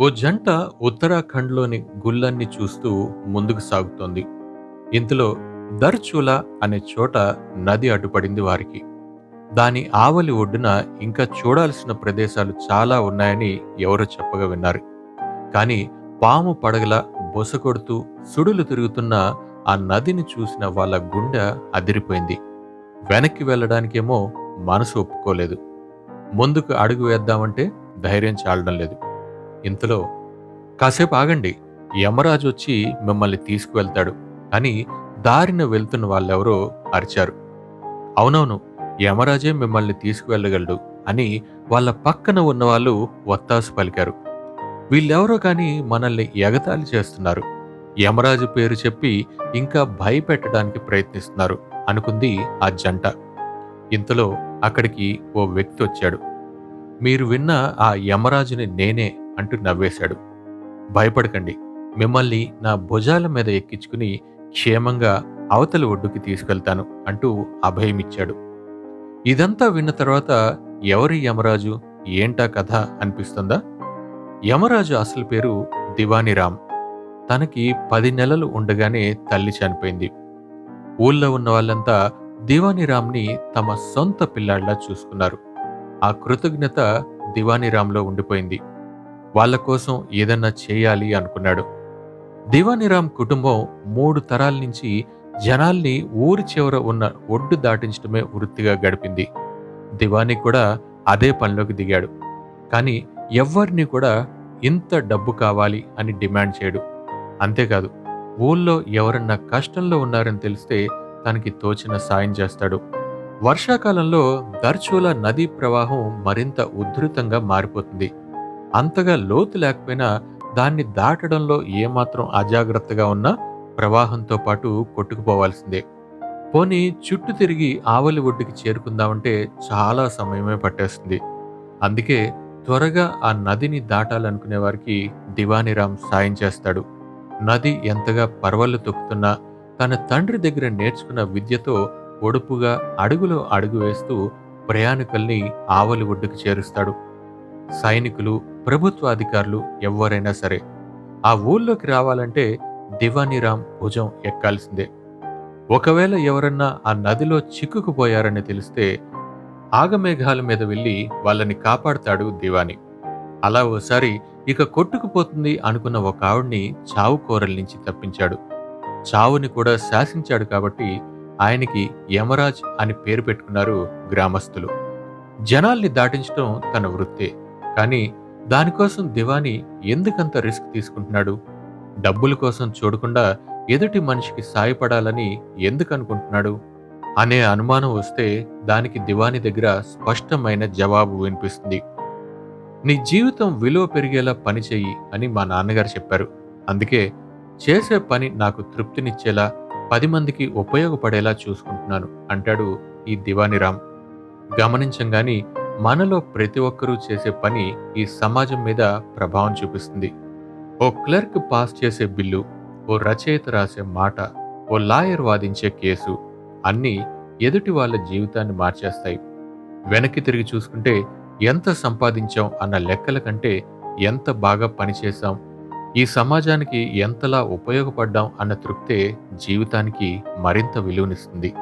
ఓ జంట ఉత్తరాఖండ్లోని గుళ్ళన్ని చూస్తూ ముందుకు సాగుతోంది. ఇంతలో దర్చూలా అనే చోట నది అడ్డుపడింది వారికి. దాని ఆవలి ఒడ్డున ఇంకా చూడాల్సిన ప్రదేశాలు చాలా ఉన్నాయని ఎవరో చెప్పగా విన్నారు. కానీ పాము పడగల బొస కొడుతూ సుడులు తిరుగుతున్న ఆ నదిని చూసిన వాళ్ళ గుండె అదిరిపోయింది. వెనక్కి వెళ్ళడానికేమో మనసు ఒప్పుకోలేదు. ముందుకు అడుగు వేద్దామంటే ధైర్యం చాలడం లేదు. ఇంతలో కాసేపు ఆగండి యమరాజు వచ్చి మిమ్మల్ని తీసుకువెళ్తాడు అని దారిన వెళ్తున్న వాళ్ళెవరో అరిచారు. అవునవును యమరాజే మిమ్మల్ని తీసుకువెళ్ళగలడు అని వాళ్ళ పక్కన ఉన్న వాళ్ళు వత్తాసు పలికారు. వీళ్ళెవరో కానీ మనల్ని ఎగతాళి చేస్తున్నారు. యమరాజు పేరు చెప్పి ఇంకా భయపెట్టడానికి ప్రయత్నిస్తున్నారు అనుకుంది ఆ జంట. ఇంతలో అక్కడికి ఓ వ్యక్తి వచ్చాడు. మీరు విన్న ఆ యమరాజుని నేనే అంటూ నవ్వేశాడు. భయపడకండి. మిమ్మల్ని నా భుజాల మీద ఎక్కించుకుని క్షేమంగా అవతలి ఒడ్డుకి తీసుకెళ్తాను అంటూ అభయమిచ్చాడు ఇదంతా విన్న తర్వాత ఎవరి యమరాజు? ఏంటా కథ అనిపిస్తుందా? యమరాజు అసలు పేరు దివానిరామ్ తనకి పది నెలలు ఉండగానే తల్లి చనిపోయింది. ఊళ్ళో ఉన్న వాళ్ళంతా దివానిరామ్ని తమ సొంత పిల్లాడిలా చూసుకున్నారు. ఆ కృతజ్ఞత దివానిరామ్లో ఉండిపోయింది. వాళ్ళ కోసం ఏదన్నా చేయాలి అనుకున్నాడు. దివానిరామ్ కుటుంబం మూడు తరాల నుంచి జనాల్ని ఊరి చివర ఉన్న ఒడ్డు దాటించడమే వృత్తిగా గడిపింది. దివాని కూడా అదే పనిలోకి దిగాడు. కానీ ఎవ్వరిని కూడా ఇంత డబ్బు కావాలి అని డిమాండ్ చేయడు. అంతేకాదు ఊళ్ళో ఎవరన్నా కష్టంలో ఉన్నారని తెలిస్తే తనకి తోచిన సాయం చేస్తాడు. వర్షాకాలంలో దర్చూల నదీ ప్రవాహం మరింత ఉధృతంగా మారిపోతుంది. అంతగా లోతు లేకపోయినా దాన్ని దాటడంలో ఏమాత్రం అజాగ్రత్తగా ఉన్నా ప్రవాహంతో పాటు కొట్టుకుపోవాల్సిందే. పోనీ చుట్టూ తిరిగి ఆవలి ఒడ్డుకి చేరుకుందామంటే చాలా సమయమే పట్టేస్తుంది. అందుకే త్వరగా ఆ నదిని దాటాలనుకునే వారికి దివానిరామ్ సాయం చేస్తాడు. నది ఎంతగా పర్వళ్ళు తొక్కుతున్నా తన తండ్రి దగ్గర నేర్చుకున్న విద్యతో ఒడుపుగా అడుగులో అడుగు వేస్తూ ప్రయాణికుల్ని ఆవలి ఒడ్డుకు చేరుస్తాడు. సైనికులు ప్రభుత్వ అధికారులు ఎవరైనా సరే ఆ ఊళ్ళోకి రావాలంటే దివానీరామ్ భుజం ఎక్కాల్సిందే. ఒకవేళ ఎవరన్నా ఆ నదిలో చిక్కుకుపోయారని తెలిస్తే ఆగమేఘాల మీద వెళ్ళి వాళ్ళని కాపాడతాడు దివాని. అలా ఓసారి ఇక కొట్టుకుపోతుంది అనుకున్న ఒక ఆవిడ్ని చావు కోరల నుంచి తప్పించాడు. చావుని కూడా శాసించాడు కాబట్టి ఆయనకి యమరాజ్ అని పేరు పెట్టుకున్నారు గ్రామస్తులు. జనాల్ని దాటించడం తన వృత్తే. కానీ దానికోసం దివాని ఎందుకంత రిస్క్ తీసుకుంటున్నాడు? డబ్బుల కోసం చూడకుండా ఎదుటి మనిషికి సాయపడాలని ఎందుకు అనుకుంటున్నాడు అనే అనుమానం వస్తే దానికి దివాని దగ్గర స్పష్టమైన జవాబు వినిపిస్తుంది. నీ జీవితం విలువ పెరిగేలా పని చెయ్యి అని మా నాన్నగారు చెప్పారు. అందుకే చేసే పని నాకు తృప్తినిచ్చేలా పది మందికి ఉపయోగపడేలా చూసుకుంటున్నాను అంటాడు ఈ దివానిరామ్ గమనించంగాని మనలో ప్రతి ఒక్కరూ చేసే పని ఈ సమాజం మీద ప్రభావం చూపిస్తుంది. ఓ క్లర్క్ పాస్ చేసే బిల్లు ఓ రచయిత రాసే మాట ఓ లాయర్ వాదించే కేసు అన్నీ ఎదుటి వాళ్ళ జీవితాన్ని మార్చేస్తాయి. వెనక్కి తిరిగి చూసుకుంటే ఎంత సంపాదించాం అన్న లెక్కల కంటే ఎంత బాగా పనిచేశాం ఈ సమాజానికి ఎంతలా ఉపయోగపడ్డాం అన్న తృప్తే జీవితానికి మరింత విలువనిస్తుంది.